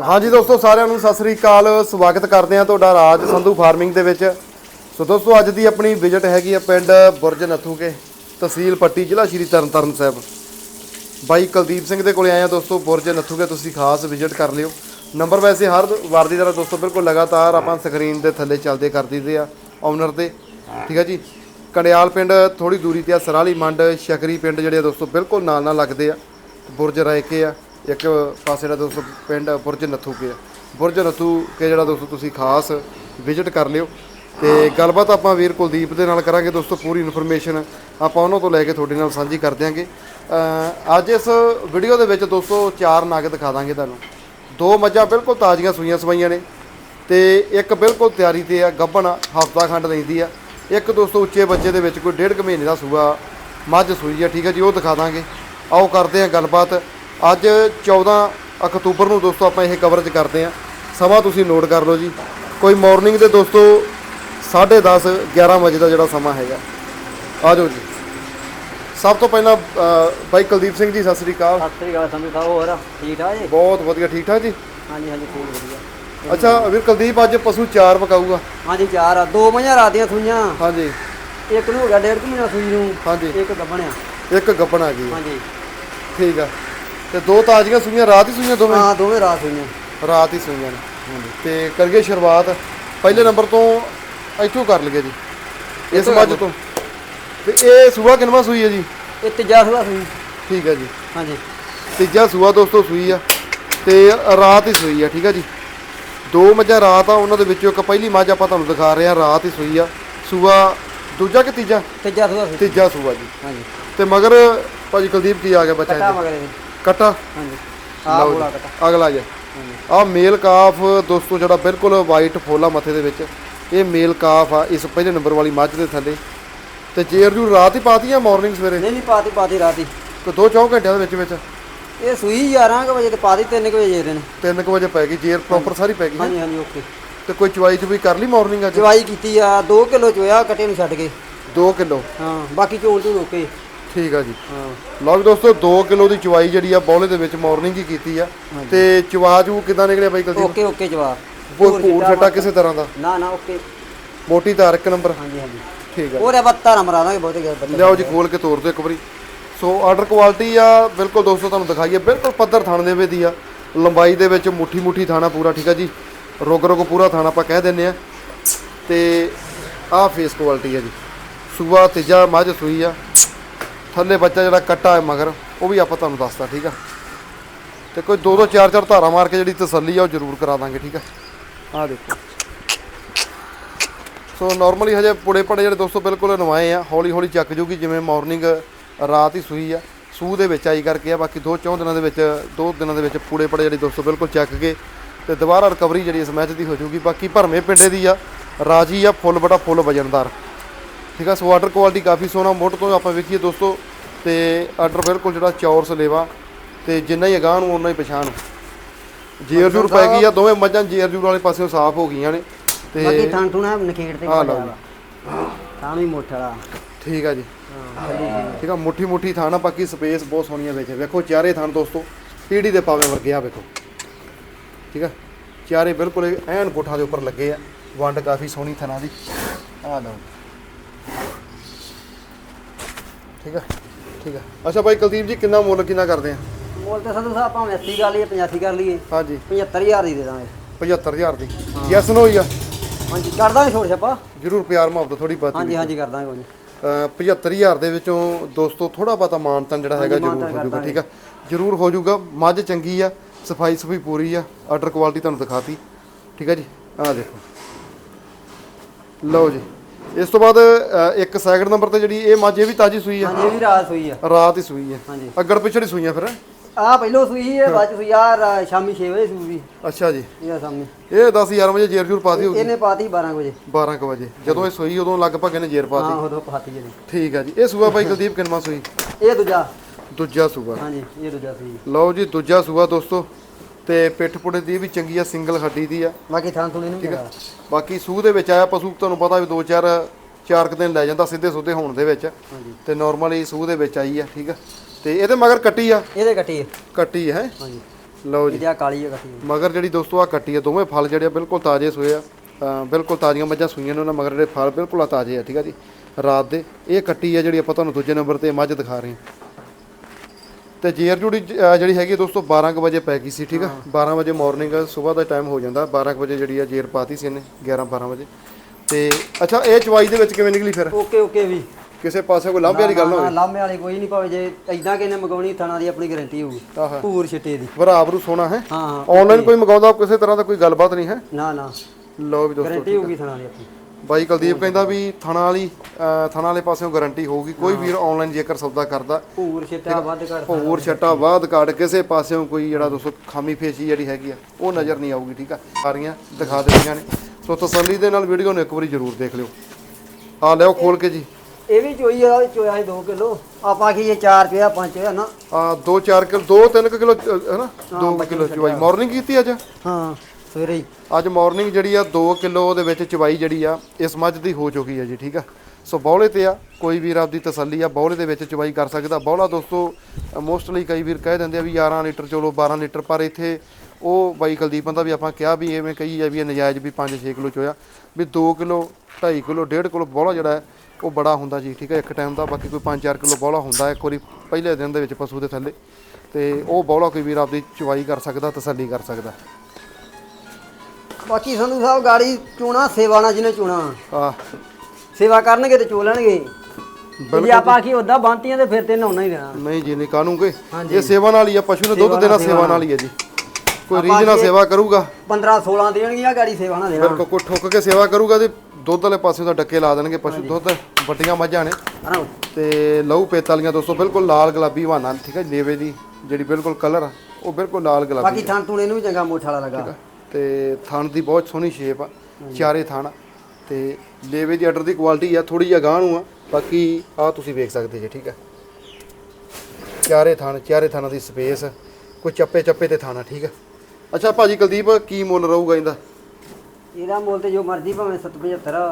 ਹਾਂਜੀ ਦੋਸਤੋ, ਸਾਰਿਆਂ ਨੂੰ ਸਤਿ ਸ੍ਰੀ ਅਕਾਲ। ਸਵਾਗਤ ਕਰਦੇ ਹਾਂ ਤੁਹਾਡਾ ਰਾਜ ਸੰਧੂ ਫਾਰਮਿੰਗ ਦੇ ਵਿੱਚ। ਸੋ ਦੋਸਤੋ, ਅੱਜ ਦੀ ਆਪਣੀ ਵਿਜ਼ਿਟ ਹੈਗੀ ਆ ਪਿੰਡ ਬੁਰਜ ਨੱਥੂਕੇ, ਤਹਿਸੀਲ ਪੱਟੀ, ਜ਼ਿਲ੍ਹਾ ਸ਼੍ਰੀ ਤਰਨਤਾਰਨ ਸਾਹਿਬ। ਬਾਈ ਕੁਲਦੀਪ ਸਿੰਘ ਦੇ ਕੋਲੇ ਆਏ ਆ ਦੋਸਤੋ, ਬੁਰਜ ਨੱਥੂਕੇ, ਤੁਸੀਂ ਖਾਸ ਵਿਜ਼ਿਟ ਕਰ ਲਿਓ। ਨੰਬਰ ਵੈਸੇ ਹਰ ਵਾਰ ਦੀ ਤਰ੍ਹਾਂ ਦੋਸਤੋ, ਬਿਲਕੁਲ ਲਗਾਤਾਰ ਆਪਾਂ ਸਕਰੀਨ ਦੇ ਥੱਲੇ ਚੱਲਦੇ ਕਰ ਦਿੰਦੇ ਆ ਓਨਰ ਦੇ। ਠੀਕ ਹੈ ਜੀ? ਕੰਡਿਆਲ ਪਿੰਡ ਥੋੜੀ ਦੂਰੀ ਤੇ ਆ, ਸਰਾਲੀ ਮੰਡ, ਸ਼ਕਰੀ ਪਿੰਡ ਜਿਹੜੇ ਆ ਦੋਸਤੋ, ਬਿਲਕੁਲ ਨਾਲ ਨਾਲ ਲੱਗਦੇ ਆ। ਬੁਰਜ ਰਾਇਕੇ ਆ। ਇੱਕ ਪਾਸੇ ਦਾ ਦੋਸਤੋ ਪਿੰਡ ਬੁਰਜ ਨੱਥੂ ਕੇ ਬੁਰਜ ਨੱਥੂ ਕੇ ਜਿਹੜਾ ਦੋਸਤੋ ਤੁਸੀਂ ਖਾਸ ਵਿਜ਼ਿਟ ਕਰ ਲਿਓ। ਤੇ ਗੱਲਬਾਤ ਆਪਾਂ ਵੀਰ ਕੁਲਦੀਪ ਦੇ ਨਾਲ ਕਰਾਂਗੇ ਦੋਸਤੋ, ਪੂਰੀ ਇਨਫੋਰਮੇਸ਼ਨ ਆਪਾਂ ਉਹਨਾਂ ਤੋਂ ਲੈ ਕੇ ਤੁਹਾਡੇ ਨਾਲ ਸਾਂਝੀ ਕਰ ਦਿਆਂਗੇ। ਅੱਜ ਇਸ ਵੀਡੀਓ ਦੇ ਵਿੱਚ ਦੋਸਤੋ ਚਾਰ ਨਾਗ ਦਿਖਾ ਦਾਂਗੇ ਤੁਹਾਨੂੰ। ਦੋ ਮੱਝਾਂ ਬਿਲਕੁਲ ਤਾਜ਼ੀਆਂ ਸੂਈਆਂ ਸਵਾਈਆਂ ਨੇ ਤੇ ਇੱਕ ਬਿਲਕੁਲ ਤਿਆਰੀ ਤੇ ਆ, ਗੱਭਣ ਹਫਤਾ ਖੰਡ ਲੈਂਦੀ ਆ। ਇੱਕ ਦੋਸਤੋ ਉੱਚੇ ਬੱਚੇ ਦੇ ਵਿੱਚ ਕੋਈ ਡੇਢ ਕੁ ਮਹੀਨੇ ਦਾ ਸੂਆ ਮੱਝ ਸੂਈ ਆ, ਠੀਕ ਹੈ ਜੀ, ਉਹ ਦਿਖਾ ਦਾਂਗੇ। ਆਓ ਕਰਦੇ ਆ ਗੱਲਬਾਤ। ਅੱਜ 14 ਅਕਤੂਬਰ ਨੂੰ ਦੋਸਤੋ ਆਪਾਂ ਇਹ ਕਵਰੇਜ ਕਰਦੇ ਆ ਸਮਾਂ ਤੁਸੀਂ ਨੋਟ ਕਰ ਲਓ ਜੀ। ਕੋਈ ਮਾਰਨਿੰਗ ਦੇ ਦੋਸਤੋ 10:30 11 ਵਜੇ ਦਾ ਜਿਹੜਾ ਸਮਾਂ ਹੈਗਾ। ਆ ਜਾਓ ਜੀ। ਸਭ ਤੋਂ ਪਹਿਲਾਂ ਬਾਈ ਕੁਲਦੀਪ ਸਿੰਘ ਜੀ ਸਤਿ ਸ੍ਰੀ ਅਕਾਲ। ਸਤਿ ਸ੍ਰੀ ਅਕਾਲ ਸੰਧੂ ਸਾਹਿਬ ਹੋਰ ਠੀਕ ਠਾਕ ਜੀ? ਬਹੁਤ ਵਧੀਆ ਠੀਕ ਠਾਕ ਜੀ? ਹਾਂਜੀ ਹਾਂਜੀ ਠੀਕ ਵਧੀਆ। ਅੱਛਾ ਵੀਰ ਕੁਲਦੀਪ ਅੱਜ ਪਸ਼ੂ ਚਾਰ ਪਕਾਊਗਾ। ਹਾਂਜੀ ਚਾਰ ਆ। ਦੋ ਮਈਆਂ ਰਾਤੀਆਂ ਸੂਈਆਂ। ਹਾਂਜੀ। ਇੱਕ ਨੂੰ ਹੋ ਗਿਆ ਡੇਢ ਮਹੀਨਾ ਸੂਈ ਨੂੰ। ਹਾਂਜੀ। ਇੱਕ ਗੱਭਣਿਆ। ਇੱਕ ਗੱਪਣ ਆ ਗਈ ਹੈ। ਹਾਂਜੀ। ਠੀਕ ਆ। ਤੇ ਦੋ ਤਾਜ਼ੀਆਂ ਸੂਈਆਂ ਰਾਤ ਹੀ ਸੂਈਆਂ ਦੋਵੇਂ? ਹਾਂ ਦੋਵੇਂ ਰਾਤ ਸੂਈਆਂ। ਰਾਤ ਹੀ ਸੂਈਆਂ ਨੇ ਤੇ ਕਰੀਏ ਸ਼ੁਰੂਆਤ। ਪਹਿਲੇ ਨੰਬਰ ਤੋਂ ਇੱਥੋਂ ਕਰ ਲਈਏ ਜੀ ਇਸ ਮੱਝ ਤੋਂ। ਤੇ ਇਹ ਸੂਆ ਕਿੰਨਵਾ ਸੂਈ ਹੈ ਜੀ? ਇਹ ਤੀਜਾ ਸੂਆ ਸੂਈ। ਠੀਕ ਹੈ ਜੀ। ਹਾਂਜੀ। ਤੀਜਾ ਸੂਆ ਦੋਸਤੋ ਸੂਈ ਆ ਤੇ ਰਾਤ ਹੀ ਸੂਈ ਆ ਠੀਕ ਆ ਜੀ। ਦੋ ਮੱਝਾਂ ਰਾਤ ਆ ਉਹਨਾਂ ਦੇ ਵਿੱਚੋਂ ਇੱਕ ਪਹਿਲੀ ਮੱਝ ਆਪਾਂ ਤੁਹਾਨੂੰ ਦਿਖਾ ਰਹੇ ਆ ਰਾਤ ਹੀ ਸੂਈ ਆ। ਸੂਆ ਦੂਜਾ ਕਿ ਤੀਜਾ? ਤੀਜਾ ਸੂਆ ਤੀਜਾ ਸੂਆ ਜੀ। ਹਾਂਜੀ। ਤੇ ਮਗਰ ਭਾਜੀ ਕੁਲਦੀਪ ਕੀ ਆ ਗਿਆ ਬੱਚਾ ਇਹਦੇ। ਕੱਟਾ। ਹਾਂਜੀ। ਆਹ ਲਓ ਕਟਾ। ਅਗਲਾ ਜੀ। ਹਾਂਜੀ। ਆ ਮੇਲ ਕਾਫ ਦੋਸਤੋ ਜਿਹੜਾ ਬਿਲਕੁਲ ਵਾਈਟ ਫੋਲਾ ਮੱਥੇ ਦੇ ਵਿੱਚ ਇਹ ਮੇਲ ਕਾਫ ਆ ਇਸ ਪਹਿਲੇ ਨੰਬਰ ਵਾਲੀ ਮੱਝ ਦੇ ਥੱਲੇ। ਤੇ ਜੇਰ ਜੂ ਰਾਤ ਹੀ ਪਾਤੀ ਆ ਮਾਰਨਿੰਗ ਸਵੇਰੇ? ਨਹੀਂ ਨਹੀਂ ਪਾਤੀ ਪਾਤੀ ਰਾਤੀ ਤੇ 2-4 ਘੰਟਿਆਂ ਦੇ ਵਿੱਚ ਵਿੱਚ? ਇਹ ਸੂਈ 11 ਕੁ ਵਜੇ ਤੇ ਪਾਤੀ 3 ਕੁ ਵਜੇ ਦੇ ਨੇ। 3 ਵਜੇ ਪੈ ਗਈ ਜੇਰ ਪ੍ਰੋਪਰ ਸਾਰੀ ਪੈ ਗਈ। ਹਾਂਜੀ ਹਾਂਜੀ ਓਕੇ। ਤੇ ਕੋਈ ਚਵਾਈ ਚ ਵੀ ਕਰ ਲਈ ਮਾਰਨਿੰਗ ਅੱਜ? ਚਵਾਈ ਕੀਤੀ ਆ 2 ਕਿਲੋ ਚੋਇਆ ਕੱਟੇ ਨੂੰ ਛੱਡ ਕੇ। 2 ਕਿਲੋ? ਹਾਂ ਬਾਕੀ ਚੋਲ ਤੋਂ ਓਕੇ। ਠੀਕ ਆ ਜੀ। ਹਾਂ। ਲਓ ਵੀ ਦੋਸਤੋ 2 ਕਿਲੋ ਦੀ ਚਵਾਈ ਜਿਹੜੀ ਆ ਬੌਲੇ ਦੇ ਵਿੱਚ ਮਾਰਨਿੰਗ ਹੀ ਕੀਤੀ ਆ। ਤੇ ਚਵਾਜੂ ਕਿਦਾਂ ਨਿਕਲਿਆ ਬਾਈ ਕੁਲਦੀਪ? ਓਕੇ ਓਕੇ ਜਵਾਬ ਕੋਈ ਭੂਰ ਛੱਟਾ ਕਿਸੇ ਤਰ੍ਹਾਂ ਦਾ? ਨਾ ਨਾ ਓਕੇ। ਮੋਟੀ ਧਾਰ ਇੱਕ ਨੰਬਰ। ਹਾਂਜੀ ਹਾਂਜੀ। ਠੀਕ ਆ ਹੋਰ ਇਹ ਬੱਤਾ ਨਾ ਮਰਾ ਦਾਂਗੇ ਬਹੁਤੇ ਗਿਆ ਬੱਤਾ ਲਿਆਓ ਜੀ ਖੋਲ ਕੇ ਤੋੜ ਦਿਓ ਇੱਕ ਵਾਰੀ। ਸੋ ਆਰਡਰ ਕੁਆਲਿਟੀ ਆ ਬਿਲਕੁਲ ਦੋਸਤੋ ਤੁਹਾਨੂੰ ਦਿਖਾਈਏ। ਬਿਲਕੁਲ ਪੱਧਰ ਥਣ ਦੇ ਵੇ ਦੀ ਆ। ਲੰਬਾਈ ਦੇ ਵਿੱਚ ਮੁੱਠੀ ਮੁੱਠੀ ਥਾਣਾ ਪੂਰਾ ਠੀਕ ਆ ਜੀ? ਰੁਗ ਰੁਗ ਪੂਰਾ ਥਾਣਾ ਆਪਾਂ ਕਹਿ ਦਿੰਨੇ ਆ। ਤੇ ਆਹ ਫੇਸ ਕੁਆਲਿਟੀ ਆ ਜੀ। ਸੂਆ ਤੀਜਾ ਮੱਝ ਸੂਈ ਆ। ਥੱਲੇ ਬੱਚਾ ਜਿਹੜਾ ਕੱਟਾ ਹੈ ਮਗਰ, ਉਹ ਵੀ ਆਪਾਂ ਤੁਹਾਨੂੰ ਦੱਸਦਾ, ਠੀਕ ਆ? ਤੇ ਕੋਈ ਦੋ ਦੋ ਚਾਰ ਚਾਰ ਧਾਰਾ ਮਾਰ ਕੇ ਜਿਹੜੀ ਤਸੱਲੀ ਆ ਉਹ ਜ਼ਰੂਰ ਕਰਾ ਦਾਂਗੇ, ਠੀਕ ਆ? ਆਹ ਦੇਖੋ। ਸੋ ਨਾਰਮਲੀ ਹਜੇ ਪੁੜੇ ਪੜੇ ਜਿਹੜੇ ਦੋਸਤੋ ਬਿਲਕੁਲ ਨਵਾਏ ਆ, ਹੌਲੀ ਹੌਲੀ ਚੱਕ ਜੂਗੀ, ਜਿਵੇਂ ਮਾਰਨਿੰਗ ਰਾਤ ਹੀ ਸੂਈ ਆ। ਸੂਹ ਦੇ ਵਿੱਚ ਆਈ ਕਰਕੇ ਆ, ਬਾਕੀ ਦੋ ਚੌਂ ਦਿਨਾਂ ਦੇ ਵਿੱਚ, ਦੋ ਦਿਨਾਂ ਦੇ ਵਿੱਚ ਪੁੜੇ ਪੜੇ ਜਿਹੜੀ ਦੋਸਤੋ ਬਿਲਕੁਲ ਚੱਕ ਕੇ ਤੇ ਦੁਬਾਰਾ ਰਿਕਵਰੀ ਜਿਹੜੀ ਇਸ ਮੈਚ ਦੀ ਹੋ ਜੂਗੀ। ਬਾਕੀ ਭਰਮੇ ਪਿੰਡੇ ਦੀ ਆ, ਰਾਜੀ ਆ, ਫੁੱਲ ਬੜਾ ਫੁੱਲ ਵਜਨਦਾਰ। ਠੀਕ ਆ ਸੋ ਆਰਡਰ ਕੁਆਲਿਟੀ ਕਾਫੀ ਸੋਹਣਾ ਮੋਟ ਤੋਂ ਆਪਾਂ ਵੇਖੀਏ ਦੋਸਤੋ ਤੇ ਆਰਡਰ ਬਿਲਕੁਲ ਜਿਹੜਾ ਚੌਰਸ ਲੇਵਾ ਤੇ ਜਿੰਨਾ ਹੀ ਅਗਾਂਹ ਨੂੰ ਉਨਾ ਹੀ ਪਛਾਣ। ਜੇਰ ਜੂਰ ਪੈ ਗਈ ਆ ਦੋਵੇਂ ਮੱਝਾਂ ਜੇਰ ਜੂਰ ਵਾਲੇ ਪਾਸਿਓਂ ਸਾਫ਼ ਹੋ ਗਈਆਂ ਨੇ ਬਾਕੀ ਤੇ ਥਾਂ ਠੂਣਾ ਨਖੇੜ ਤੇ ਆਹ ਲਓ ਥਾਂ ਵੀ ਮੋਠ ਵਾਲਾ। ਠੀਕ ਆ ਜੀ। ਹਾਂ ਜੀ। ਠੀਕ ਆ ਮੁੱਠੀ ਮੁੱਠੀ ਥਾਣਾ ਬਾਕੀ ਸਪੇਸ ਬਹੁਤ ਸੋਹਣੀਆਂ ਵਿੱਚ ਵੇਖੋ ਚਾਰੇ ਥਾਨ ਦੋਸਤੋ ਪੀੜੀ ਦੇ ਪਾਵੇ ਵਰਗੇ ਆ ਵੇਖੋ। ਠੀਕ ਆ ਚਾਰੇ ਬਿਲਕੁਲ ਐਨ ਕੋਠਾ ਦੇ ਉੱਪਰ ਲੱਗੇ ਆ। ਵੰਡ ਕਾਫੀ ਸੋਹਣੀ ਥਾਣਾ ਦੀ। ਆ ਲਓ। ਠੀਕ ਆ? ਠੀਕ ਆ। ਅੱਛਾ ਭਾਈ ਕੁਲਦੀਪ ਜੀ ਕਿੰਨਾ ਮੁੱਲ ਕਿੰਨਾ ਕਰਦੇ ਆ? ਮੁੱਲ ਤੇ ਸੰਧੂ ਸਾਹਿਬ ਭਾਵੇਂ 80 ਕਰ ਲਈਏ 85 ਕਰ ਲਈਏ। ਹਾਂਜੀ। 75000 ਦੀ ਦੇ ਦਾਂਗੇ। 75000 ਦੀ। ਯੈਸ ਨੋ ਹੀ ਆ ਹਾਂਜੀ ਕਰ ਦਾਂਗੇ ਛੋੜ ਛੱਪਾ। ਜਰੂਰ ਪਿਆਰ ਮੁਹੱਬਤ ਥੋੜੀ ਬਾਤ ਹਾਂਜੀ ਹਾਂਜੀ ਕਰ ਦਾਂਗੇ ਕੋਈ ਨੀ। 75000 ਦੇ ਵਿੱਚੋਂ ਦੋਸਤੋ ਥੋੜਾ ਬਹੁਤਾ ਮਾਨਤਨ ਜਿਹੜਾ ਹੈਗਾ ਜਰੂਰ ਹੋ ਜਾਊਗਾ ਠੀਕ ਆ? ਜਰੂਰ ਹੋ ਜਾਊਗਾ। ਮੱਝ ਚੰਗੀ ਆ ਸਫ਼ਾਈ ਸਫ਼ਾਈ ਪੂਰੀ ਆ ਆਰਡਰ ਕੁਆਲਿਟੀ ਤੁਹਾਨੂੰ ਦਿਖਾਤੀ। ਠੀਕ ਆ ਜੀ? ਆਹ ਦੇਖੋ। ਲਓ ਜੀ। ਇਸ ਤੋਂ ਬਾਅਦ ਅ, ਇੱਕ ਸੈਕਿੰਡ ਨੰਬਰ ਤੇ ਜਿਹੜੀ ਇਹ ਮੱਝ ਇਹ ਵੀ ਤਾਜੀ ਸੂਈ ਆ। ਹਾਂਜੀ ਇਹ ਵੀ ਰਾਤ ਸੂਈ ਆ। ਰਾਤ ਹੀ ਸੂਈ ਆ। ਹਾਂਜੀ। ਅੱਗੜ ਪਿਛੜੀ ਸੂਈਆਂ ਫਿਰ? ਆ ਪਹਿਲੋ ਸੂਈ ਹੈ ਬਾਅਦ ਚ ਸੂਈ ਆ ਰਾ- ਸ਼ਾਮੀ 6 ਵਜੇ ਸੂਈ ਅੱਛਾ ਜੀ। ਇਹਦਾ ਸਾਹਮਣੇ ਇਹ 10 11 ਵਜੇ ਜੇਰ ਜੂਰ ਪਾਤੀ ਹੋਊਗੀ। ਇਹਨੇ ਪਾਤੀ 12 ਕੁ ਵਜੇ। 12 ਕੁ ਵਜੇ। ਜਦੋਂ ਇਹ ਸੂਈ ਉਦੋਂ ਲਗਭਗ ਇਹਨੇ ਜੇਰ ਹਾਂ ਪਾਤੀ ਉਦੋਂ ਪਾਤੀ ਜਿਹੜੀ ਠੀਕ ਆ ਜੀ। ਇਹ ਸੂਆ ਬਾਈ ਕੁਲਦੀਪ ਕਿੰਨਵਾਂ ਸੂਈ? ਇਹ ਦੂਜਾ। ਦੂਜਾ ਸੂਆ। ਹਾਂਜੀ ਇਹ ਦੂਜਾ ਸੂਈ। ਲਓ ਜੀ ਦੂਜਾ ਸੂਆ ਦੋਸਤੋ। ਤੇ ਪਿੱਠ ਪੁੜੇ ਦੀ ਵੀ ਚੰਗੀ ਆ ਸਿੰਗਲ ਹੱਡੀ ਦੀ ਆ। ਬਾਕੀ ਥਾਂ ਥੁਣੇ ਨੂੰ ਠੀਕ ਆ? ਬਾਕੀ ਸੂਹ ਦੇ ਵਿੱਚ ਆਇਆ ਪਸ਼ੂ ਤੁਹਾਨੂੰ ਪਤਾ ਵੀ ਦੋ ਚਾਰ ਚਾਰ ਕੁ ਦਿਨ ਲੈ ਜਾਂਦਾ ਸਿੱਧੇ ਸੁੱਧੇ ਹੋਣ ਦੇ ਵਿੱਚ। ਹਾਂਜੀ। ਤੇ ਨਾਰਮਲੀ ਸੂਹ ਦੇ ਵਿੱਚ ਆਈ ਆ ਠੀਕ ਆ? ਤੇ ਇਹਦੇ ਮਗਰ ਕੱਟੀ ਆ? ਇਹਦੇ ਕੱਟੀ ਹੈ ਕੱਟੀ ਹੈ? ਹਾਂਜੀ। ਲਓ ਜੀ। ਇਹਦੀ ਆ ਕਾਲੀ ਹੈ ਕੱਟੀ ਮਗਰ ਜਿਹੜੀ ਦੋਸਤੋ ਆ ਕੱਟੀ ਆ ਦੋਵੇਂ ਫਲ ਜਿਹੜੇ ਆ ਬਿਲਕੁਲ ਤਾਜ਼ੇ ਸੋਏ ਆ। ਬਿਲਕੁਲ ਤਾਜ਼ੀਆਂ ਮੱਝਾਂ ਸੂਈਆਂ ਨੇ ਉਹਨਾਂ ਮਗਰ ਜਿਹੜੇ ਫਲ ਬਿਲਕੁਲ ਆ ਤਾਜ਼ੇ ਆ ਠੀਕ ਆ ਜੀ? ਰਾਤ ਦੇ। ਇਹ ਕੱਟੀ ਆ ਜਿਹੜੀ ਆਪਾਂ ਤੁਹਾਨੂੰ ਦੂਜੇ ਨੰਬਰ ਤੇ ਮੱਝ ਦਿਖਾ ਰਹੇ ਹਾਂ। ਤੇ ਜੇਰ ਜੁੜੀ ਜਿਹੜੀ ਹੈਗੀ ਦੋਸਤੋ 12 ਕੁ ਵਜੇ ਪੈ ਗਈ ਸੀ ਠੀਕ ਆ? 12 ਵਜੇ ਮਾਰਨਿੰਗ ਸਵੇਰ ਦਾ ਟਾਈਮ ਹੋ ਜਾਂਦਾ। 12 ਕੁ ਵਜੇ ਜਿਹੜੀ ਆ ਜੇਰ ਪਾਤੀ ਸੀ ਇਹਨੇ 11 12 ਵਜੇ। ਤੇ ਅੱਛਾ ਇਹ ਚਵਾਈ ਦੇ ਵਿੱਚ ਕਿਵੇਂ ਨਿਕਲੀ ਫਿਰ? ਓਕੇ ਓਕੇ ਵੀ। ਕਿਸੇ ਪਾਸੇ ਕੋਈ ਲਾਂਭੇ ਵਾਲੀ ਗੱਲ ਨਾ ਹੋਵੇ? ਲਾਮੇ ਵਾਲੀ ਕੋਈ ਨਹੀਂ ਭਾਵੇਂ ਜੇ ਐਦਾਂ ਕਿਨੇ ਮਗਾਉਣੀ ਥਣਾ ਦੀ ਆਪਣੀ ਗਾਰੰਟੀ ਹੋਊਗੀ। ਪੂਰ ਛਿੱਟੇ ਦੀ। ਬਰਾਬਰੂ ਸੋਨਾ ਹੈ? ਹਾਂ ਆਨਲਾਈਨ ਕੋਈ ਮੰਗਾਉਂਦਾ ਕਿਸੇ ਤਰ੍ਹਾਂ ਦਾ ਕੋਈ ਗੱਲਬਾਤ ਨਹੀਂ ਹੈ? ਨਾ ਨਾ। ਲਓ ਵੀ ਦੋਸਤੋ ਗਾਰੰਟੀ ਹੋਊਗੀ ਥਣਾ ਦੀ ਆਪਣੀ। ਬਾਈ ਕੁਲਦੀਪ ਕਹਿੰਦਾ ਵੀ ਥਣਾ ਵਾਲੀ ਥਣਾ ਵਾਲੇ ਪਾਸਿਓਂ ਗਾਰੰਟੀ ਹੋਊਗੀ। ਕੋਈ ਵੀਰ ਆਨਲਾਈਨ ਜੇਕਰ ਸੌਦਾ ਕਰਦਾ ਪੂਰ ਛਿੱਟਾ ਵੱਧ ਘੱਟ ਹੋਰ ਛੱਟਾ ਬਾਅਦ ਕਾੜ ਕਿਸੇ ਪਾਸਿਓਂ ਕੋਈ ਜਿਹੜਾ ਦੋਸਤੋ ਖਾਮੀ ਫੇਸੀ ਜਿਹੜੀ ਹੈਗੀ ਆ ਉਹ ਨਜ਼ਰ ਨਹੀਂ ਆਊਗੀ ਠੀਕ ਆ? ਸਾਰੀਆਂ ਦਿਖਾ ਦਿੱਤੀਆਂ ਨੇ। ਸੋ ਤਸੱਲੀ ਦੇ ਨਾਲ ਵੀਡੀਓ ਨੂੰ ਇੱਕ ਵਾਰੀ ਜ਼ਰੂਰ ਦੇਖ ਲਿਓ। ਆ ਲਿਓ ਖੋਲ ਕੇ ਜੀ। ਇਹ ਵੀ ਚੋਈ ਆ ਚੋਇਆ 2 ਕਿਲੋ। ਆਪਾਂ ਕੀ ਇਹ 4 ਪਿਆ 5 ਪਿਆ ਨਾ ਆ 2-4 ਕਿਲੋ 2-3 ਕਿਲੋ ਹੈ ਨਾ 2 ਕਿਲੋ ਚਵਾਈ ਮਾਰਨਿੰਗ ਕੀਤੀ ਅੱਜ? ਹਾਂ। ਸਵੇਰੇ ਹੀ। ਅੱਜ ਮਾਰਨਿੰਗ ਜਿਹੜੀ ਆ 2 ਕਿਲੋ ਦੇ ਵਿੱਚ ਚਵਾਈ ਜਿਹੜੀ ਆ ਇਸ ਮੱਝ ਦੀ ਹੋ ਚੁੱਕੀ ਆ ਜੀ, ਠੀਕ ਆ? ਸੋ ਬੌਲੇ ਤੇ ਆ, ਕੋਈ ਵੀਰ ਆਪਦੀ ਤਸੱਲੀ ਆ, ਬੌਲੇ ਦੇ ਵਿੱਚ ਚਵਾਈ ਕਰ ਸਕਦਾ। ਬੌਲਾ ਦੋਸਤੋ, ਮੋਸਟਲੀ ਕਈ ਵੀਰ ਕਹਿ ਦਿੰਦੇ ਆ ਵੀ 11 ਲੀਟਰ ਚਲੋ 12 ਲੀਟਰ, ਪਰ ਇੱਥੇ ਉਹ ਬਾਈ ਕੁਲਦੀਪ ਦਾ ਵੀ ਆਪਾਂ ਕਿਹਾ ਵੀ ਐਵੇਂ ਕਹੀ ਆ ਵੀ ਇਹ ਨਜਾਇਜ਼ ਵੀ 5-6 ਕਿਲੋ ਚੋਇਆ। ਵੀ 2 ਕਿਲੋ 2.5 ਕਿਲੋ 1.5 ਕਿਲੋ ਬੌਲਾ ਜਿਹੜਾ ਉਹ ਬੜਾ ਹੁੰਦਾ ਜੀ, ਠੀਕ ਹੈ ਇੱਕ ਟਾਈਮ ਦਾ ਬਾਕੀ ਕੋਈ 5-4 ਕਿਲੋ ਬੌਲਾ ਹੁੰਦਾ, ਇੱਕ ਵਾਰੀ ਪਹਿਲੇ ਦਿਨ ਦੇ ਵਿੱਚ ਪਸ਼ੂ ਦੇ ਥੱਲੇ। ਤੇ ਉਹ ਬੌਲਾ ਕੋਈ ਵੀਰ ਆਪਦੀ ਚਵਾਈ ਕਰ ਸਕਦਾ, ਤਸੱਲੀ ਕਰ ਸਕਦਾ। ਬਾਕੀ ਸੰਧੂ ਸਾਹਿਬ ਗਾੜੀ ਚੋਣਾ ਸੇਵਾ ਨਾਲ ਜਿਹਨੇ ਚੋਣਾ। ਆ ਸੇਵਾ ਕਰਨਗੇ ਤੇ ਚੋ ਲੈਣਗੇ ਜੇ ਆਪਾਂ ਕੀ ਉਦਾਂ ਬੰਤੀਆਂ ਤੇ ਫਿਰ ਤੇ ਨਹਾਉਣਾ ਹੀ ਦੇਣਾ ਨਹੀਂ ਜੀ ਨਹੀਂ ਕਾਨੂੰਗੇ। ਇਹ ਸੇਵਾ ਨਾਲ ਹੀ ਆ ਪਸ਼ੂ ਨੇ ਦੁੱਧ ਦੇਣਾ ਸੇਵਾ ਨਾਲ ਹੀ ਹੈ ਜੀ। ਕੋਈ ਰੀਝ ਨਾਲ ਸੇਵਾ ਕਰੂਗਾ। 15 16 ਦੇਣਗੀਆਂ ਗਾੜੀ ਸੇਵਾ ਨਾਲ ਦੇਣਾ। ਬਿਲਕੁਲ ਕੋਈ ਠੁੱਕ ਕੇ ਸੇਵਾ ਕਰੂਗਾ ਤੇ ਦੁੱਧ ਵਾਲੇ ਪਾਸੇ ਦਾ ਡੱਕੇ ਲਾ ਦੇਣਗੇ ਪਸ਼ੂ ਦੁੱਧ। ਵੱਡੀਆਂ ਮੱਝਾਂ ਨੇ। ਤੇ ਲਹੂ ਪੇਤ ਵਾਲੀਆਂ ਦੋਸਤੋ ਬਿਲਕੁਲ ਲਾਲ ਗੁਲਾਬੀ ਹਵਾਨਾ ਠੀਕ ਹੈ ਲੇਵੇ ਦੀ ਜਿਹੜੀ ਬਿਲਕੁਲ ਕਲਰ ਆ ਉਹ ਬਿਲਕੁਲ ਲਾਲ ਗੁਲਾਬੀ ਬਾਕੀ ਥਣ ਟੂਣੇ ਨੂੰ ਵੀ ਚੰਗਾ ਮੋਠ ਵਾਲਾ ਲੱਗਾ। ਤੇ ਥਣ ਦੀ ਬਹੁਤ ਸੋਹਣੀ ਸ਼ੇਪ ਆ ਚਾਰੇ ਥਣ ਤੇ ਲੇਵੇ ਦੀ ਆਰਡਰ ਦੀ ਕੁਆਲਿਟੀ ਆ ਥੋੜੀ ਜਿਹਾ ਗਾਂਹ ਨੂੰ ਆ ਬਾਕੀ ਆ ਤੁਸੀਂ ਵੇਖ ਸਕਦੇ ਜੀ ਠੀਕ ਆ। ਚਾਰੇ ਥਣ ਚਾਰੇ ਥਣਾਂ ਦੀ ਸਪੇਸ ਕੋਈ ਚੱਪੇ ਚੱਪੇ ਤੇ ਥਾਣਾ ਠੀਕ ਆ। ਅੱਛਾ ਭਾਜੀ ਕੁਲਦੀਪ ਕੀ ਮੁੱਲ ਰਹੂਗਾ ਇਹਦਾ? ਇਹਦਾ ਮੁੱਲ ਤੇ ਜੋ ਮਰਜ਼ੀ ਭਾਵੇਂ 775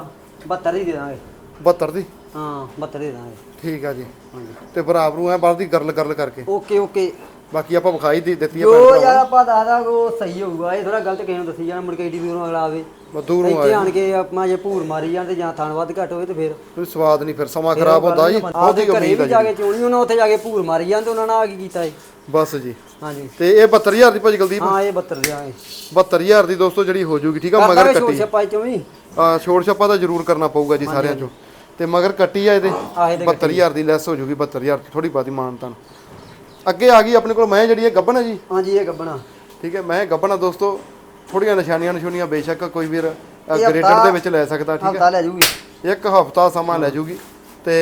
72 ਹੀ ਦੇ ਦਾਂਗੇ। 72 ਦੀ? ਹਾਂ 72 ਦੇ ਦਾਂਗੇ। ਠੀਕ ਆ ਜੀ। ਤੇ ਬਰਾਬਰ ਨੂੰ ਐ ਬਾਹਰ ਦੀ ਗਰਲ ਗਰਲ ਕਰਕੇ। Okay okay. ਬਾਕੀ ਆਪਾਂ ਵਿਖਾਈ ਦੀ ਦਿੱਤੀ ਆ ਜੋ ਯਾਰ ਆਪਾਂ ਦੱਸਦਾ ਉਹ ਸਹੀ ਹੋਊਗਾ ਇਹ ਥੋੜਾ ਗਲਤ ਕਿਸੇ ਨੂੰ ਦੱਸੀ ਜਾਣਾ ਮੁੜ ਕੇ ਏਡੀ ਦੂਰੋਂ ਅਗਲਾ ਆਵੇ। ਦੂਰੋਂ ਇੱਥੇ ਆਣ ਕੇ ਆਪਣਾ ਜੇ ਭੂਰ ਮਾਰੀ ਜਾਂਦੇ ਜਾਂ ਥਣ ਵੱਧ ਘੱਟ ਹੋਵੇ ਤੇ ਫਿਰ ਕੋਈ ਸਵਾਦ ਨਹੀਂ ਫਿਰ ਸਮਾਂ ਖਰਾਬ ਹੁੰਦਾ ਜੀ ਬਹੁਤੀ ਘਰੇ ਵੀ ਜਾ ਜੀ। ਕੇ ਚੋਣੀ ਉਹਨਾਂ ਉੱਥੇ ਜਾ ਕੇ ਭੂਰ ਮਾਰੀ ਜਾਂਦੇ ਉਹਨਾਂ ਨਾਲ ਆ ਕੀ ਕੀਤਾ ਇਹ? ਬਸ ਜੀ। ਹਾਂਜੀ। ਤੇ ਇਹ 72000 ਦੀ ਭਾਜੀ ਕੁਲਦੀਪ? ਹਾਂ ਇਹ 72 ਦਿਆਂਗੇ 72000 ਦੀ ਦੋਸਤੋ ਜਿਹੜੀ ਹੋ ਜੂਗੀ ਠੀਕ ਆ ਮਗਰ ਕੱਟੀ। ਛਪਾਈ ਚੋਂ ਵੀ? ਆ ਛੋੜ ਛੱਪਾ ਤਾਂ ਜ਼ਰੂਰ ਕਰਨਾ ਪਊਗਾ ਜੀ ਸਾਰਿਆਂ ਚੋਂ। ਤੇ ਮਗਰ ਕੱਟੀ ਆ ਇਹਦੇ। 72000 ਦੀ ਲੈਸ ਹੋ ਜੂਗੀ 72000 ਥੋੜੀ ਬਾਦੀ ਮਾਨਤਾਂ ਅੱਗੇ ਆ ਗਈ ਆਪਣੇ ਕੋਲ ਮੈਂ ਜਿਹੜੀ ਇਹ ਗੱਬਨ ਹੈ ਜੀ। ਹਾਂਜੀ ਇਹ ਗੱਬਣਾ ਠੀਕ ਹੈ ਮੈਂ ਗੱਬਣਾ ਦੋਸਤੋ ਥੋੜੀਆਂ ਨਿਸ਼ਾਨੀਆਂ ਨਿਸ਼ਾਨੀਆਂ ਬੇਸ਼ੱਕ ਕੋਈ ਵੀਰ ਗ੍ਰੇਡਰ ਦੇ ਵਿੱਚ ਲੈ ਸਕਦਾ ਠੀਕ ਹਫਤਾ ਲੈ ਜੂਗੀ। ਹੈ ਇੱਕ ਹਫਤਾ ਸਮਾਂ ਲੈ ਜੂਗੀ ਤੇ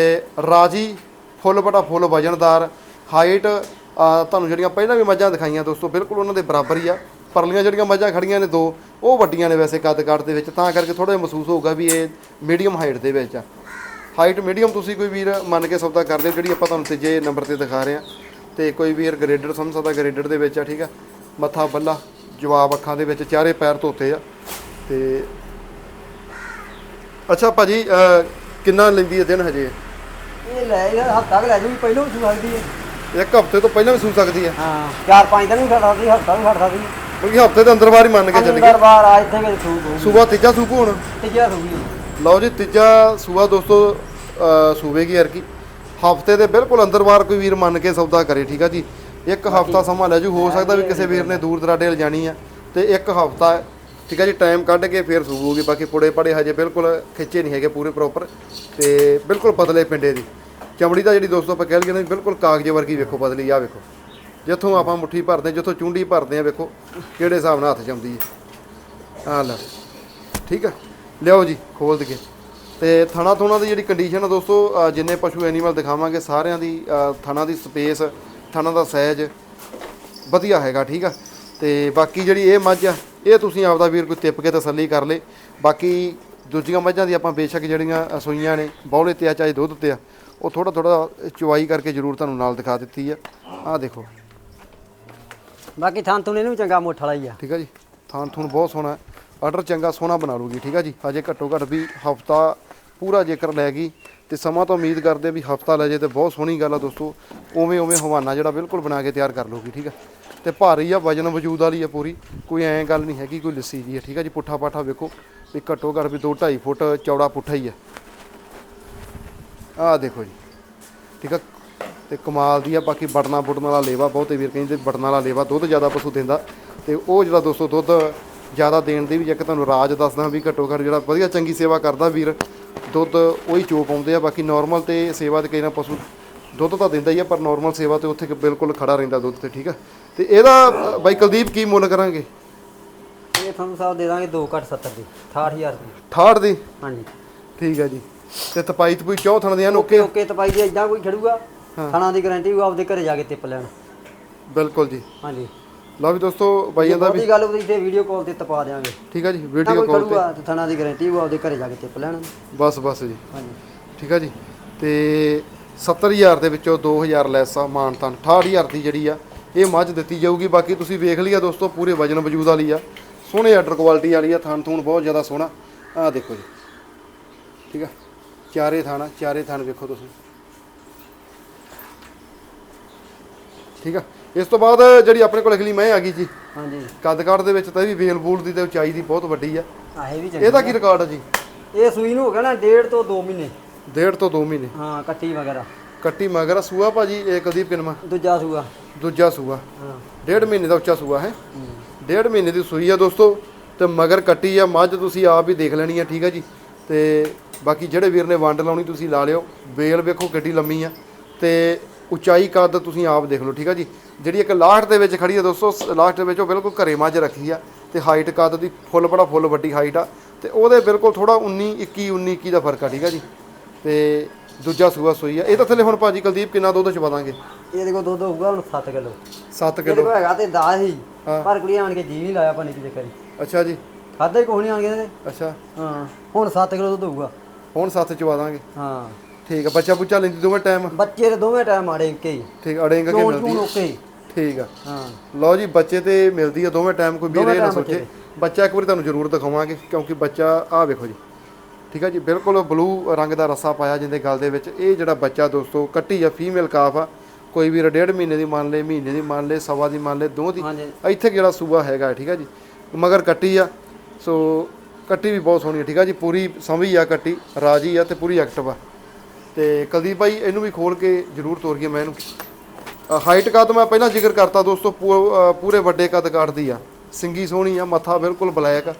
ਰਾਜੀ ਫੁੱਲ ਬਟਾ ਫੁੱਲ ਵਜਨਦਾਰ ਹਾਈਟ ਤੁਹਾਨੂੰ ਜਿਹੜੀਆਂ ਪਹਿਲਾਂ ਵੀ ਮੱਝਾਂ ਦਿਖਾਈਆਂ ਦੋਸਤੋ ਬਿਲਕੁਲ ਉਹਨਾਂ ਦੇ ਬਰਾਬਰ ਹੀ ਆ। ਪਰਲੀਆਂ ਜਿਹੜੀਆਂ ਮੱਝਾਂ ਖੜੀਆਂ ਨੇ ਦੋ ਉਹ ਵੱਡੀਆਂ ਨੇ ਵੈਸੇ ਕੱਦ ਕੱਦ ਦੇ ਵਿੱਚ ਤਾਂ ਕਰਕੇ ਥੋੜਾ ਜਿਹਾ ਮਹਿਸੂਸ ਹੋਊਗਾ ਵੀ ਇਹ ਮੀਡੀਅਮ ਹਾਈਟ ਦੇ ਵਿੱਚ ਆ। ਹਾਈਟ ਮੀਡੀਅਮ ਤੁਸੀਂ ਕੋਈ ਵੀਰ ਮੰਨ ਕੇ ਸੌਦਾ ਕਰਦੇ ਹੋ ਜਿਹੜੀ ਆਪਾਂ ਤੁਹਾਨੂੰ ਤੀਜੇ ਨੰਬਰ ਤੇ ਦਿਖਾ ਰਹੇ ਆ ਤੇ ਕੋਈ ਵੀਰ ਗ੍ਰੇਡਰ ਸਮਝ ਸਕਦਾ ਗ੍ਰੇਡਰ ਦੇ ਵਿੱਚ ਆ ਠੀਕ ਆ? ਮੱਥਾ ਬੱਲਾ ਜਵਾਬ ਅੱਖਾਂ ਦੇ ਵਿੱਚ ਚਾਰੇ ਪੈਰ ਧੋਤੇ ਆ। ਤੇ ਅੱਛਾ ਭਾਜੀ ਕਿੰਨਾ ਲੈਂਦੀ ਹੈ ਦਿਨ ਹਜੇ? ਇਹ ਲੈ ਹਫਤਾ ਲੈ ਜੂਗੀ ਪਹਿਲਾਂ ਵੀ ਸੂ ਸਕਦੀ ਹੈ। ਇੱਕ ਹਫ਼ਤੇ ਤੋਂ ਪਹਿਲਾਂ ਵੀ ਸੂ ਸਕਦੀ ਹੈ? ਹਾਂ ਚਾਰ ਪੰਜ ਦਿਨ ਵੀ ਖੜ ਸਕਦੀ ਹਫਤਾ ਵੀ ਖੜ ਸਕਦੀ। ਕਿਉਂਕਿ ਹਫ਼ਤੇ ਦੇ ਅੰਦਰ ਬਾਹਰ ਹੀ ਮੰਨ ਕੇ ਚੱਲ ਅੰਦਰ ਬਾਹਰ ਆ ਇੱਥੇ ਵੀ ਸੂ ਸੂਬਾ ਤੀਜਾ ਸੂਪੂ ਹੁਣ ਤੀਜਾ ਸੂਗੀ ਲਓ ਜੀ ਤੀਜਾ ਸੂਬਾ ਦੋਸਤੋ ਸੂਬੇ ਕੀ ਹਫ਼ਤੇ ਦੇ ਬਿਲਕੁਲ ਅੰਦਰ ਬਾਹਰ ਕੋਈ ਵੀਰ ਮੰਨ ਕੇ ਸੌਦਾ ਕਰੇ ਠੀਕ ਆ ਜੀ? ਇੱਕ ਹਫਤਾ ਸਮਾਂ ਲੈ ਜੂ ਹੋ ਸਕਦਾ ਵੀ ਕਿਸੇ ਵੀਰ ਨੇ ਦੂਰ ਦਰਾਡੇ ਲਿਜਾਣੀ ਆ ਤੇ ਇੱਕ ਹਫਤਾ ਠੀਕ ਆ ਜੀ ਟਾਈਮ ਕੱਢ ਕੇ ਫੇਰ ਸੂਬੂਗੀ ਬਾਕੀ ਪੁੜੇ ਪੜੇ ਹਜੇ ਬਿਲਕੁਲ ਖਿੱਚੇ ਨਹੀਂ ਹੈਗੇ ਪੂਰੇ ਪ੍ਰੋਪਰ ਤੇ ਬਿਲਕੁਲ ਪਤਲੇ ਪਿੰਡੇ ਦੀ। ਚਮੜੀ ਦਾ ਜਿਹੜੀ ਦੋਸਤੋ ਆਪਾਂ ਕਹਿ ਲਈਏ ਨਾ ਬਿਲਕੁਲ ਕਾਗਜ਼ ਵਰਗੀ ਵੇਖੋ ਪਤਲੀ ਆ ਵੇਖੋ। ਜਿੱਥੋਂ ਆਪਾਂ ਮੁੱਠੀ ਭਰਦੇ ਜਿੱਥੋਂ ਚੁੰਡੀ ਭਰਦੇ ਆ ਵੇਖੋ ਕਿਹੜੇ ਹਿਸਾਬ ਨਾਲ ਹੱਥ ਆਉਂਦੀ ਹੈ। ਆ ਲੈ ਠੀਕ ਆ? ਲਿਆਓ ਜੀ ਖੋਲ ਦਈਏ। ਤੇ ਥਣਾ ਥੁਣਾ ਦੀ ਜਿਹੜੀ ਕੰਡੀਸ਼ਨ ਆ ਦੋਸਤੋ ਜਿੰਨੇ ਪਸ਼ੂ ਐਨੀਮਲ ਦਿਖਾਵਾਂਗੇ ਸਾਰਿਆਂ ਦੀ ਥਣਾ ਦੀ ਸਪੇਸ ਥਣਾ ਦਾ ਸਾਈਜ਼ ਵਧੀਆ ਹੈਗਾ ਠੀਕ ਆ? ਤੇ ਬਾਕੀ ਜਿਹੜੀ ਇਹ ਮੱਝ ਆ ਇਹ ਤੁਸੀਂ ਆਪਦਾ ਵੀਰ ਕੋਈ ਤਿੱਪ ਕੇ ਤਸੱਲੀ ਕਰ ਲੇ। ਬਾਕੀ ਦੂਜੀਆਂ ਮੱਝਾਂ ਦੀ ਆਪਾਂ ਬੇਸ਼ੱਕ ਜਿਹੜੀਆਂ ਸੂਈਆਂ ਨੇ ਬੌਲੇ ਤੇ ਆ ਚਾਹੇ ਦੁੱਧ ਤੇ ਆ ਉਹ ਥੋੜਾ ਥੋੜਾ ਚੁਆਈ ਕਰਕੇ ਜ਼ਰੂਰ ਤੁਹਾਨੂੰ ਨਾਲ ਦਿਖਾ ਦਿੱਤੀ ਆ। ਆਹ ਦੇਖੋ। ਬਾਕੀ ਥਾਂ ਤੁਨੇ ਨੂੰ ਵੀ ਚੰਗਾ ਮੋਠ ਵਾਲਾ ਹੀ ਆ। ਠੀਕ ਆ ਜੀ? ਥਾਨ ਥੂਨ ਬਹੁਤ ਸੋਹਣਾ ਆਰਡਰ ਚੰਗਾ ਸੋਹਣਾ ਬਣਾ ਲੂਗੀ ਠੀਕ ਆ ਜੀ? ਹਜੇ ਘੱਟੋ ਘੱਟ ਵੀ ਹਫਤਾ ਪੂਰਾ ਜੇਕਰ ਲੈ ਗਈ ਤੇ ਸਮਾਂ ਤਾਂ ਉਮੀਦ ਕਰਦੇ ਆ ਵੀ ਹਫਤਾ ਲੈ ਜੇ ਤੇ ਬਹੁਤ ਸੋਹਣੀ ਗੱਲ ਆ ਦੋਸਤੋ, ਉਵੇਂ ਉਵੇਂ ਹਵਾਨਾ ਜਿਹੜਾ ਬਿਲਕੁਲ ਬਣਾ ਕੇ ਤਿਆਰ ਕਰ ਲੂਗੀ ਠੀਕ ਆ? ਤੇ ਭਾਰੀ ਆ, ਵਜਨ ਵਜੂਦ ਵਾਲੀ ਆ ਪੂਰੀ, ਕੋਈ ਐਂ ਗੱਲ ਨਹੀਂ ਹੈਗੀ, ਕੋਈ ਲੱਸੀ ਜੀ ਆ, ਠੀਕ ਆ ਜੀ? ਪੁੱਠਾ ਪਾਠਾ ਵੇਖੋ, ਵੀ ਘੱਟੋ ਘੱਟ ਵੀ 2 2.5 ਫੁੱਟ ਚੌੜਾ ਪੁੱਠਾ ਹੀ ਆ। ਆਹ ਦੇਖੋ ਜੀ, ਠੀਕ ਆ? ਤੇ ਕਮਾਲ ਦੀ ਆ, ਬਾਕੀ ਬਟਨਾ ਬੁਟਨ ਵਾਲਾ ਲੇਵਾ ਬਹੁਤੇ ਵੀਰ, ਕਹਿੰਦੇ ਬਟਨ ਵਾਲਾ ਲੇਵਾ ਦੁੱਧ ਜ਼ਿਆਦਾ ਪਸ਼ੂ ਦਿੰਦਾ। ਤੇ ਉਹ ਜਿਹੜਾ ਦੋਸਤੋ ਦੁੱਧ ਜ਼ਿਆਦਾ ਦੇਣ ਦੀ ਵੀ ਜੇ ਤੁਹਾਨੂੰ ਰਾਜ ਦੱਸਦਾ ਵੀ ਘੱਟੋ ਘੱਟ ਜਿਹੜਾ ਵਧੀਆ ਚੰਗੀ ਸੇਵਾ ਕਰਦਾ ਵੀਰ ਦੁੱਧ ਉਹੀ ਚੋ ਪਾਉਂਦੇ ਆ ਬਾਕੀ ਨਾਰਮਲ ਤੇ ਸੇਵਾ ਤੇ ਕਈ ਨਾ ਪਸ਼ੂ ਦੁੱਧ ਤਾਂ ਦਿੰਦਾ ਹੀ ਆ ਪਰ ਨਾਰਮਲ ਸੇਵਾ ਤੇ ਉੱਥੇ ਬਿਲਕੁਲ ਖੜਾ ਰਹਿੰਦਾ ਦੁੱਧ ਤੇ ਠੀਕ ਆ? ਤੇ ਇਹਦਾ ਬਾਈ ਕੁਲਦੀਪ ਕੀ ਮੁੱਲ ਕਰਾਂਗੇ? ਇਹ ਤੁਹਾਨੂੰ ਸਾਹਿਬ ਦੇ ਦਾਂਗੇ 2 ਘੱਟ 70 ਦੀ 68000 ਦੀ। 68 ਦੀ? ਹਾਂਜੀ। ਠੀਕ ਆ ਜੀ। ਤੇ ਤਪਾਈ ਤਪੂਈ ਚੌ ਥਣ ਦੀਆਂ ਓਕੇ ਨੋਕੇ ਓਕੇ ਤਪਾਈ ਦੀ ਇਦਾਂ ਕੋਈ ਖੜੂਗਾ ਥਣਾ ਦੀ ਗਾਰੰਟੀ ਉਹ ਆਪਦੇ ਘਰੇ ਜਾ ਕੇ ਟਿਪ ਲੈਣ। ਬਿਲਕੁਲ ਜੀ। ਹਾਂਜੀ। ਲਓ ਵੀ ਦੋਸਤੋ ਬਾਈਆਂ ਦਾ ਵੀ ਗੱਲ ਉਹਦੀ ਤੇ ਵੀਡੀਓ ਕਾਲ ਤੇ ਤਪਾ ਦੇਵਾਂਗੇ ਠੀਕ ਆ ਜੀ ਵੀਡੀਓ ਕਾਲ ਤੇ। ਥਣਾ ਦੀ ਗਾਰੰਟੀ ਉਹ ਆਪਦੇ ਘਰੇ ਜਾ ਕੇ ਟਿਪ ਲੈਣ। ਬਸ ਬਸ ਜੀ। ਹਾਂਜੀ। ਠੀਕ ਆ ਜੀ। ਤੇ 70000 ਦੇ ਵਿੱਚੋਂ 2000 ਲੈਸ ਆ ਮਾਨਤਾਨ 68000 ਦੀ ਜਿਹੜੀ ਆ ਇਹ ਮੱਝ ਦਿੱਤੀ ਜਾਊਗੀ। ਬਾਕੀ ਤੁਸੀਂ ਵੇਖ ਲਿਆ ਦੋਸਤੋ ਪੂਰੇ ਵਜਨ ਵਜੂਦ ਵਾਲੀ ਆ। ਸੋਹਣੇ ਆਰਡਰ ਕੁਆਲਿਟੀ ਵਾਲੀ ਆ ਥਣ ਥੂਣ ਬਹੁਤ ਜ਼ਿਆਦਾ ਸੋਹਣਾ। ਆਹ ਦੇਖੋ ਜੀ। ਠੀਕ ਆ। ਚਾਰੇ ਥਾਣਾ ਚਾਰੇ ਥਾਣ ਵੇਖੋ ਤੁਸੀਂ। ਠੀਕ ਆ। ਇਸ ਤੋਂ ਬਾਅਦ ਜਿਹੜੀ ਆਪਣੇ ਕੋਲ ਅਗਲੀ ਮੈਂ ਆ ਗਈ ਜੀ। ਹਾਂਜੀ। ਕੱਦ ਕਾਠ ਦੇ ਵਿੱਚ ਤਾਂ ਇਹ ਵੀ ਵੇਲ ਬੂਲ ਦੀ ਤੇ ਉਚਾਈ ਦੀ ਬਹੁਤ ਵੱਡੀ ਆ। ਆਹੇ ਵੀ ਚੰਗੀ ਇਹਦਾ ਕੀ ਰਿਕਾਰਡ ਆ ਜੀ? ਇਹ ਸੂਈ ਨੂੰ ਹੋ ਗਿਆ ਨਾ ਡੇਢ ਤੋਂ 2 ਮਹੀਨੇ। ਡੇਢ ਤੋਂ 2 ਮਹੀਨੇ। ਹਾਂ ਕੱਟੀ ਵਗੈਰਾ ਕੱਟੀ ਮਗਰ ਸੂਆ ਭਾਜੀ ਇਹ ਕੁਲਦੀਪ ਕਿਨਮਾ ਦੂਜਾ ਸੂਆ। ਦੂਜਾ ਸੂਆ। ਹਾਂ। ਡੇਢ ਮਹੀਨੇ ਦਾ ਉੱਚਾ ਸੂਆ ਹੈ? ਹੂੰ। ਡੇਢ ਮਹੀਨੇ ਦੀ ਸੂਈ ਆ ਦੋਸਤੋ ਤੇ ਮਗਰ ਕੱਟੀ ਆ। ਮੱਝ ਤੁਸੀਂ ਆਪ ਹੀ ਦੇਖ ਲੈਣੀ ਆ ਠੀਕ ਆ ਜੀ? ਤੇ ਬਾਕੀ ਜਿਹੜੇ ਵੀਰ ਨੇ ਵੰਡ ਲਾਉਣੀ ਤੁਸੀਂ ਲਾ ਲਿਓ। ਬੇਲ ਵੇਖੋ ਕਿੱਡੀ ਲੰਮੀ ਆ। ਤੇ ਉਚਾਈ ਕੱਦ ਤੁਸੀਂ ਆਪ ਦੇਖ ਲਓ ਠੀਕ ਆ ਜੀ? ਜਿਹੜੀ ਇੱਕ ਲਾਸਟ ਦੇ ਵਿੱਚ ਖੜੀ ਆ ਦੋਸਤੋ ਲਾਸਟ ਦੇ ਵਿੱਚ ਉਹ ਬਿਲਕੁਲ ਘਰੇ ਮੱਝ ਰੱਖੀ ਆ ਤੇ ਹਾਈਟ ਕੱਦ ਦੀ ਫੁੱਲ ਬੜਾ ਫੁੱਲ ਵੱਡੀ ਹਾਈਟ ਆ ਤੇ ਉਹਦੇ ਬਿਲਕੁਲ ਥੋੜਾ 19 21 19 21 ਦਾ ਫ਼ਰਕ ਆ ਠੀਕ ਆ ਜੀ? ਤੇ ਦੂਜਾ ਸੂਆ ਸੂਈ ਆ। ਇਹ ਤਾਂ ਥੱਲੇ ਹੁਣ ਭਾਜੀ ਕੁਲਦੀਪ ਕਿੰਨਾ ਦੁੱਧ ਚਵਾ ਦਾਂਗੇ ਇਹਦੇ ਕੋਲ ਦੁੱਧ ਹੋਊਗਾ ਹੁਣ 7 ਕਿਲੋ। 7 ਇਹਦੇ ਕਿਲੋ ਕੋਲ। ਹੈਗਾ ਤੇ 10 ਹੀ। ਪਰ ਕੁੜੀ ਆਣ ਕੇ ਜੀ ਨਹੀਂ ਲਾਇਆ ਪਾਣੀ ਕਿਤੇ ਕਰੀ ਅੱਛਾ ਜੀ। ਖਾਦਾ ਹੀ ਕੋਈ ਨਹੀਂ ਆਣ ਕੇ ਅੱਛਾ। ਹਾਂ ਹੁਣ 7 ਕਿਲੋ ਦੁੱਧ ਹੋਊਗਾ। ਹੁਣ 7 ਚਵਾ ਦਾਂਗੇ ਹਾਂ। ਠੀਕ ਆ ਬੱਚਾ ਬੁੱਚਾ ਲੈਂਦੀ ਦੋਵੇਂ ਟਾਈਮ ਬੱਚੇ ਦੇ ਦੋਵੇਂ ਟਾਈਮ ਆੜੇ ਇੱਕੇ ਹੀ। ਠੀਕ ਅੜੇਂਗ ਕੇ ਚੋਣ ਮਿਲਦੀ ਚੂਣ ਆ। ਓਕੇ ਹੀ। ਠੀਕ ਆ। ਹਾਂ। ਲਓ ਜੀ ਬੱਚੇ ਤੇ ਮਿਲਦੀ ਆ ਦੋਵੇਂ ਟਾਈਮ ਕੋਈ ਵੀਰੇ ਦੋਵੇਂ ਨਾ time ਸੋਚੇ। ਬੱਚਾ ਇੱਕ ਵਾਰੀ ਤੁਹਾਨੂੰ ਜ਼ਰੂਰ ਦਿਖਾਵਾਂਗੇ ਕਿਉਂਕਿ ਬੱਚਾ ਆਹ ਵੇਖੋ ਜੀ। ਠੀਕ ਆ ਜੀ ਬਿਲਕੁਲ ਬਲੂ ਰੰਗ ਦਾ ਰੱਸਾ ਪਾਇਆ ਜਿੰਦੇ ਗਲ ਦੇ ਵਿੱਚ। ਇਹ ਜਿਹੜਾ ਬੱਚਾ ਦੋਸਤੋ ਕੱਟੀ ਆ ਫੀਮੇਲ ਕਾਫ ਆ। ਕੋਈ ਵੀਰ ਡੇਢ ਮਹੀਨੇ ਦੀ ਮੰਨ ਲੇ ਮਹੀਨੇ ਦੀ ਮੰਨ ਲੇ ਸਵਾ ਦੀ ਮੰਨ ਲੇ ਦੋ ਦੀ। ਹਾਂਜੀ। ਇੱਥੇ ਜਿਹੜਾ ਸੂਆ ਹੈਗਾ ਠੀਕ ਆ ਜੀ। ਮਗਰ ਕੱਟੀ ਆ ਸੋ ਕੱਟੀ ਵੀ ਬਹੁਤ ਸੋਹਣੀ ਆ ਠੀਕ ਆ ਜੀ। ਪੂਰੀ ਸਮਝੀ ਆ ਕੱਟੀ ਰਾਜੀ ਆ ਤੇ ਪੂਰੀ ਐਕਟਿਵ ਆ। ਤੇ ਕੁਲਦੀਪ ਭਾਈ, ਇਹਨੂੰ ਵੀ ਖੋਲ ਕੇ ਜ਼ਰੂਰ ਤੋਰੀਏ, ਮੈਂ ਇਹਨੂੰ ਹਾਈਟ ਕੱਦ ਮੈਂ ਪਹਿਲਾਂ ਜ਼ਿਕਰ ਕਰਤਾ ਦੋਸਤੋ, ਪੂ- ਪੂਰੇ ਵੱਡੇ ਕੱਦ ਕਾਟਦੀ ਆ। ਸਿੰਗੀ ਸੋਹਣੀ ਆ, ਮੱਥਾ ਬਿਲਕੁਲ ਬਲੈਕ ਆ,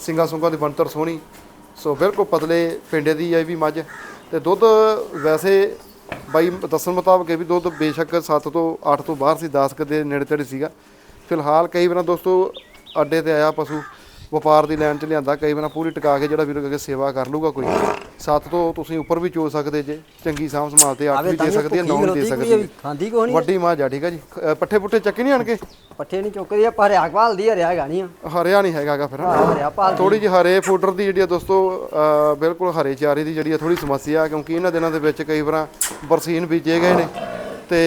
ਸਿੰਗਾ ਸੁੰਗਾ ਦੀ ਬਣਤਰ ਸੋਹਣੀ। ਸੋ ਬਿਲਕੁਲ ਪਤਲੇ ਪਿੰਡੇ ਦੀ ਆ ਇਹ ਵੀ ਮੱਝ। ਤੇ ਦੁੱਧ ਵੈਸੇ ਬਾਈ ਦੱਸਣ ਮੁਤਾਬਕ ਇਹ ਵੀ ਦੁੱਧ ਬੇਸ਼ੱਕ 7 ਤੋਂ 8 ਤੋਂ ਬਾਹਰ ਸੀ 10 ਕਦੇ ਨੇੜੇ ਤੇੜੇ ਸੀਗਾ। ਫਿਲਹਾਲ ਕਈ ਵਾਰ ਦੋਸਤੋ, ਅੱਡੇ ਤੇ ਆਇਆ ਪਸ਼ੂ। ਵਪਾਰ ਦੀ ਲਾਈਨ 'ਚ ਲਿਆਂਦਾ ਕਈ ਵਾਰ ਪੂਰੀ ਟਿਕਾ ਕੇ ਜਿਹੜਾ ਵੀਰ ਅੱਗੇ ਸੇਵਾ ਕਰ ਲੂਗਾ ਕੋਈ। 7 ਤੋਂ ਤੁਸੀਂ ਉੱਪਰ ਵੀ ਚੋ ਸਕਦੇ ਜੇ ਚੰਗੀ ਸਾਂਭ ਸੰਭਾਲ ਤੇ 8 ਵੀ ਦੇ ਸਕਦੀ ਹੈ 9 ਵੀ ਦੇ ਸਕਦੀ ਹੈ ਖਾਂਦੀ ਕੋਈ ਨਹੀਂ ਵੱਡੀ ਮਾਂ ਆ ਠੀਕ ਆ ਜੀ ਪੱਠੇ ਪੁੱਠੇ ਚੱਕੇ ਨਹੀਂ ਆਣਗੇ? ਪੱਠੇ ਨਹੀਂ ਚੁੱਕਦੀ ਆ ਪਰ ਹਰਿਆ ਭਾਲਦੀ ਹਰਿਆ ਹੈਗਾ ਨਹੀਂ ਆ। ਹਰਿਆ ਨਹੀਂ ਹੈਗਾਗਾ ਫਿਰ ਥੋੜੀ ਜਿਹੀ ਹਰੇ ਫੂਡਰ ਦੀ ਜਿਹੜੀ ਆ ਦੋਸਤੋ ਬਿਲਕੁਲ ਹਰੇ ਚਾਰੇ ਦੀ ਜਿਹੜੀ ਆ ਥੋੜੀ ਸਮੱਸਿਆ ਆ ਕਿਉਂਕਿ ਇਹਨਾਂ ਦਿਨਾਂ ਦੇ ਵਿੱਚ ਕਈ ਵਾਰਾਂ ਬਰਸੀਨ ਬੀਜੇ ਗਏ ਨੇ ਤੇ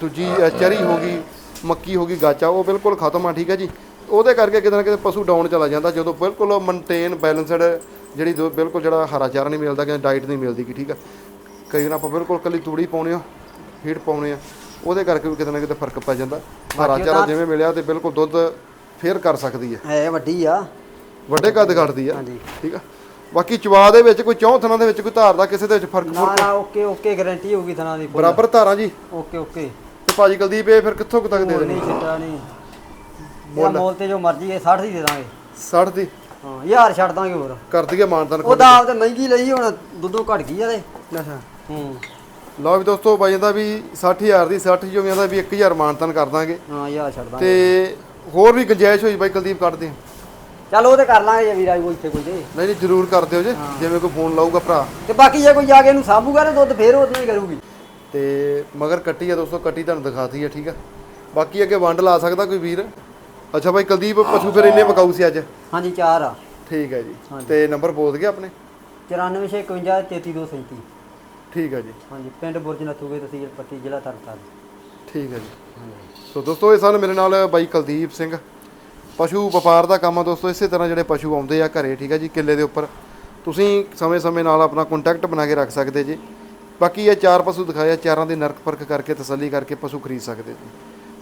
ਦੂਜੀ ਚਰੀ ਹੋ ਗਈ ਮੱਕੀ ਹੋ ਗਈ ਗਾਚਾ ਉਹ ਬਿਲਕੁਲ ਖਤਮ ਆ ਠੀਕ ਹੈ ਜੀ। ਉਹਦੇ ਕਰਕੇ ਕਿਤੇ ਨਾ ਕਿਤੇ ਪਸ਼ੂ ਡਾਊਨ ਚਲਾ ਜਾਂਦਾ ਜਦੋਂ ਬਿਲਕੁਲ ਮੇਨਟੇਨ ਬੈਲੈਂਸਡ ਜਿਹੜੀ ਬਿਲਕੁਲ ਜਿਹੜਾ ਹਰਾ ਚਾਰਾ ਨਹੀਂ ਮਿਲਦਾ ਕਿ ਡਾਈਟ ਨਹੀਂ ਮਿਲਦੀ ਗੀ ਠੀਕ ਆ? ਕਈ ਵਾਰ ਆਪਾਂ ਬਿਲਕੁਲ ਕੱਲੀ ਤੂੜੀ ਪਾਉਣੇ ਆ ਫੀਡ ਪਾਉਣੇ ਆ ਉਹਦੇ ਕਰਕੇ ਵੀ ਕਿਤੇ ਨਾ ਕਿਤੇ ਫ਼ਰਕ ਪੈ ਜਾਂਦਾ। ਹਰਾ ਚਾਰਾ ਜਿਵੇਂ ਮਿਲਿਆ ਤੇ ਬਿਲਕੁਲ ਦੁੱਧ ਫੇਰ ਕਰ ਸਕਦੀ ਹੈ ਹੈ ਵੱਡੀ ਆ। ਵੱਡੇ ਕੱਦ ਕੱਟਦੀ ਆ ਹਾਂਜੀ। ਠੀਕ ਆ? ਬਾਕੀ ਚਵਾ ਦੇ ਵਿੱਚ ਕੋਈ ਚੌਂ ਥਣਾ ਦੇ ਵਿੱਚ ਕੋਈ ਧਾਰ ਦਾ ਕਿਸੇ ਦੇ ਵਿੱਚ ਫ਼ਰਕ ਨਾ ਨਾ ਓਕੇ ਓਕੇ ਗਾਰੰਟੀ ਹੋਊਗੀ ਥਣਾ ਦੀ। ਬਰਾਬਰ ਧਾਰਾਂ ਜੀ। Okay okay. ਤੇ ਭਾਜੀ ਕੁਲਦੀਪ ਇਹ ਫਿਰ ਕਿੱਥੋਂ ਕੁ ਤੱਕ ਦੇ ਦੇਣੀ ਨਹੀਂ ਛੱਡਾ ਨਹੀਂ। ਇਹਦਾ ਮੋਲ। ਤੇ ਜੋ ਮਰਜ਼ੀ ਹੈ 60 ਦੀ ਦੇ ਦਾਂਗੇ। 60 ਦੀ? ਹਾਂ ਯਾਰ ਛੱਡ ਦਾਂਗੇ ਹੋਰ। ਕਰ ਦਈਏ ਮਾਨਦਾਨ ਉਹ ਆਪ ਤੇ ਮਹਿੰਗੀ ਲਈ ਹੁਣ ਦੁੱਧੋਂ ਘਟ ਗਈ ਆ ਤੇ। ਅੱਛਾ। ਹੂੰ। ਲਓ ਵੀ ਦੋਸਤੋ ਬਾਈ ਜਾਂਦਾ ਵੀ 60000 ਦੀ 60 ਜੋ ਵੀ ਆਂਦਾ ਵੀ 1000 ਮਾਨਦਾਨ ਕਰ ਦਾਂਗੇ। ਹਾਂ ਯਾਰ ਛੱਡ ਦਾਂਗੇ। ਤੇ ਹੋਰ ਵੀ ਗੁੰਜਾਇਸ਼ ਹੋਈ ਬਾਈ ਕੁਲਦੀਪ ਕੱਢਦੇ ਚੱਲ ਉਹ ਤੇ ਕਰ ਲਾਂਗੇ ਜੇ ਵੀਰਾ ਕੋਈ ਇੱਥੇ ਕੋਈ ਤੇ। ਨਹੀਂ ਨਹੀਂ ਜ਼ਰੂਰ ਕਰ ਦਿਓ ਜੇ ਜਿਵੇਂ ਕੋਈ ਫੋਨ ਲਾਊਗਾ ਭਰਾ। ਤੇ ਬਾਕੀ ਜੇ ਕੋਈ ਜਾ ਕੇ ਇਹਨੂੰ ਸਾਂਭੂਗਾ ਤੇ ਦੁੱਧ ਫੇਰ ਉतना ਹੀ ਕਰੂਗੀ। ਤੇ ਮਗਰ ਕੱਟੀ ਆ ਦੋਸਤੋ ਕੱਟੀ ਤੁਹਾਨੂੰ ਦਿਖਾਤੀ ਆ ਠੀਕ ਆ। ਬਾਕੀ ਅੱਗੇ ਵੰਡ ਲਾ ਸਕਦਾ ਕੋਈ ਵੀਰ। ਅੱਛਾ ਬਾਈ ਕੁਲਦੀਪ ਪਸ਼ੂ ਫਿਰ ਇੰਨੇ ਪਕਾਊ ਸੀ ਅੱਜ? ਹਾਂਜੀ ਚਾਰ ਆ। ਠੀਕ ਹੈ ਜੀ। ਤੇ ਨੰਬਰ ਬੋਲ ਗਿਆ ਆਪਣੇ। 9451 33237 ਠੀਕ ਹੈ ਜੀ। ਹਾਂਜੀ ਪਿੰਡ ਬੁਰਜ ਨਥੂਗੇ ਤਹਿਸੀਲ ਪੱਟੀ ਜ਼ਿਲ੍ਹਾ ਤਰਨਤਾਰਨ। ਠੀਕ ਹੈ ਜੀ। ਸੋ ਦੋਸਤੋ ਇਹ ਸਨ ਮੇਰੇ ਨਾਲ ਬਾਈ ਕੁਲਦੀਪ ਸਿੰਘ। ਪਸ਼ੂ ਵਪਾਰ ਦਾ ਕੰਮ ਆ ਦੋਸਤੋ ਇਸੇ ਤਰ੍ਹਾਂ ਜਿਹੜੇ ਪਸ਼ੂ ਆਉਂਦੇ ਆ ਘਰੇ ਠੀਕ ਹੈ ਜੀ ਕਿੱਲੇ ਦੇ ਉੱਪਰ। ਤੁਸੀਂ ਸਮੇਂ-ਸਮੇਂ ਨਾਲ ਆਪਣਾ ਕੰਟੈਕਟ ਬਣਾ ਕੇ ਰੱਖ ਸਕਦੇ ਜੀ। ਬਾਕੀ ਇਹ ਚਾਰ ਪਸ਼ੂ ਦਿਖਾਏ ਆ ਚਾਰਾਂ ਦੀ ਨਰਕ ਪਰਖ ਕਰਕੇ ਤਸੱਲੀ ਕਰਕੇ ਪਸ਼ੂ ਖਰੀਦ ਸਕਦੇ ਜੀ।